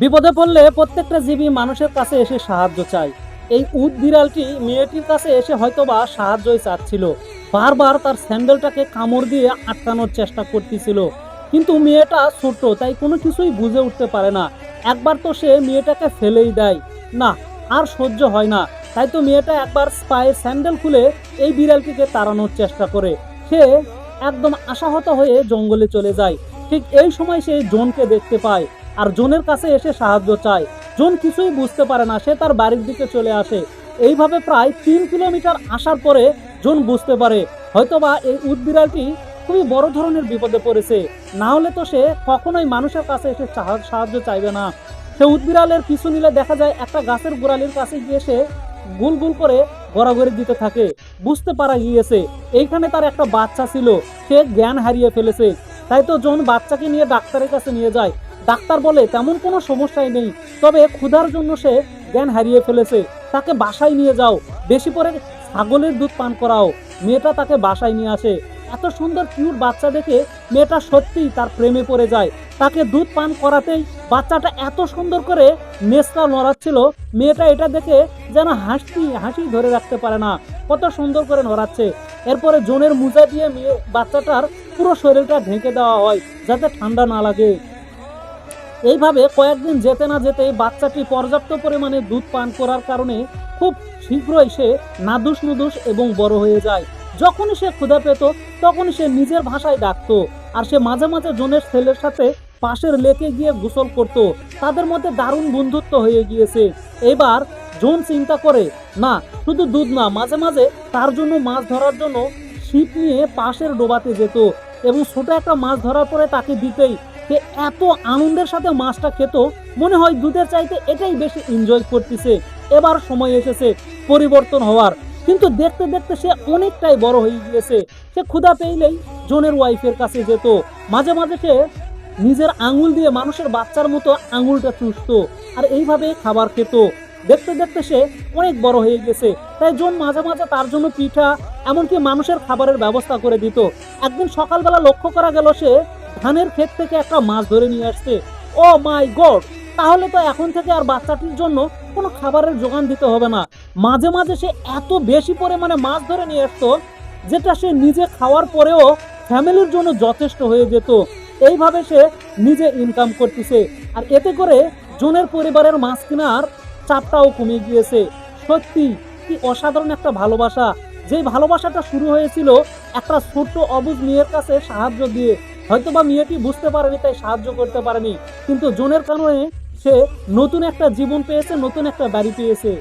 বিপদে পড়লে প্রত্যেকটা জীবী মানুষের কাছে এসে সাহায্য চায়। এই উদ বিড়ালটি মেয়েটির কাছে এসে হয়তোবা সাহায্যই চাচ্ছিল। বারবার তার স্যান্ডেলটাকে কামড় দিয়ে আটকানোর চেষ্টা করতেছিল। কিন্তু মেয়েটা ছোট তাই কোনো কিছুই বুঝে উঠতে পারে না। একবার তো সে মেয়েটাকে ফেলেই দেয়। না, আর সহ্য হয় না। তাই তো মেয়েটা একবার পায়ে স্যান্ডেল খুলে এই বিড়ালটিকে তাড়ানোর চেষ্টা করে। সে একদম আশাহত হয়ে জঙ্গলে চলে যায়। ঠিক এই সময় সে জোনকে দেখতে পায় আর জোনের কাছে এসে সাহায্য চায়। জোন কিছুই বুঝতে পারে না, সে তার বাড়ির দিকে চলে আসে। এইভাবে প্রায় তিন কিলোমিটার আসার পরে জোন বুঝতে পারে, হয়তোবা এই উদবিড়ালটি খুবই বড় ধরনের বিপদে পড়েছে। না হলে তো সে কখনোই মানুষের কাছে এসে সাহায্য চাইবে না। সে উদবিড়ালের পিছু নিলে দেখা যায় একটা গাছের গোড়ালির কাছে গিয়ে সে গুল গুল করে গড়াগড়ি দিতে থাকে। বুঝতে পারা গিয়েছে, এইখানে তার একটা বাচ্চা ছিল, সে জ্ঞান হারিয়ে ফেলেছে। তাই তো জন বাচ্চাকে নিয়ে ডাক্তারের কাছে নিয়ে যায়। ডাক্তার বলে, তেমন কোনো সমস্যাই নেই। তবে ক্ষুধার জন্য সে জ্ঞান হারিয়ে ফেলেছে। তাকে বাসায় নিয়ে যাও। বেশি করে ছাগলের দুধ পান করাও। মেয়েটা তাকে বাসায় নিয়ে আসে। এত সুন্দর কিউট বাচ্চা দেখে মেয়েটা সত্যিই তার প্রেমে পড়ে যায়। তাকে দুধ পান করাতেই বাচ্চাটা এত সুন্দর করে নেসকা নড়াচ্ছিল। মেয়েটা এটা দেখে যেন হাসি হাসি ধরে রাখতে পারে না। কত সুন্দর করে নড়াচ্ছে। এরপরে জোনের মোজা দিয়ে মেয়ে বাচ্চাটার পুরো শরীরটা ঢেকে দেওয়া হয় যাতে ঠান্ডা না লাগে। এইভাবে কয়েকদিন যেতে না যেতেই বাচ্চাটি পর্যাপ্ত পরিমাণে দুধ পান করার কারণে খুব শীঘ্রই সে নাদুস নুদুস এবং বড় হয়ে যায়। যখনই সে ক্ষুধা পেত, তখনই সে নিজের ভাষায় ডাকতো আর সে মাঝে মাঝে জনের ছেলের সাথে পাশের লেকে গিয়ে গোসল করত। তাদের মধ্যে দারুণ বন্ধুত্ব হয়ে গিয়েছে। এবার জোন চিন্তা করে না, শুধু দুধ না, মাঝে মাঝে তার জন্য মাছ ধরার জন্য ছিপ নিয়ে পাশের ডোবাতে যেত এবং ছোট একটা মাছ ধরার পরে তাকে দিতেই সে এত আনন্দের সাথে মাছটা খেত, মনে হয় দুধের চাইতে এটাই বেশি এনজয় করতেছে। এবার সময় এসেছে পরিবর্তন হওয়ার। কিন্তু দেখতে দেখতে সে অনেকটাই বড় হয়ে গিয়েছে। সে ক্ষুধা পেইলেই জনের ওয়াইফের কাছে যেত। মাঝে মাঝে সে নিজের আঙুল দিয়ে মানুষের বাচ্চার মতো আঙুলটা চুষত আর এইভাবে খাবার খেত। দেখতে দেখতে সে অনেক বড় হয়ে গেছে। তাই জন মাঝে মাঝে তার জন্য পিঠা, এমনকি মানুষের খাবারের ব্যবস্থা করে দিত। একদিন সকালবেলা লক্ষ্য করা গেল সে ধানের ক্ষেত থেকে একটা মাছ ধরে নিয়ে আসছে। Oh my god! তাহলে তো এখন থেকে আর বাচ্চাটির জন্য কোনো খাবারের যোগান দিতে হবে না। মাঝে মাঝে সে এত বেশি পরিমাণে মাছ ধরে নিয়ে আসতো, যেটা সে নিজে খাওয়ার পরেও ফ্যামিলির জন্য যথেষ্ট হয়ে যেত। এইভাবে সে নিজে ইনকাম করতেছে। আর এতে করে জনের পরিবারের মাছ কেনার চাপটাও কমে গিয়েছে। সত্যি, কি অসাধারণ একটা ভালোবাসা। যেই ভালোবাসাটা শুরু হয়েছিল একটা ছোট্ট অবুজ মেয়ের কাছে সাহায্য দিয়ে। হয়তো বা মেয়েটি বুঝতে পারেনি, তাই সাহায্য করতে পারেনি। কিন্তু জোনের কারণে সে নতুন একটা জীবন পেয়েছে, নতুন একটা বাড়ি পেয়েছে।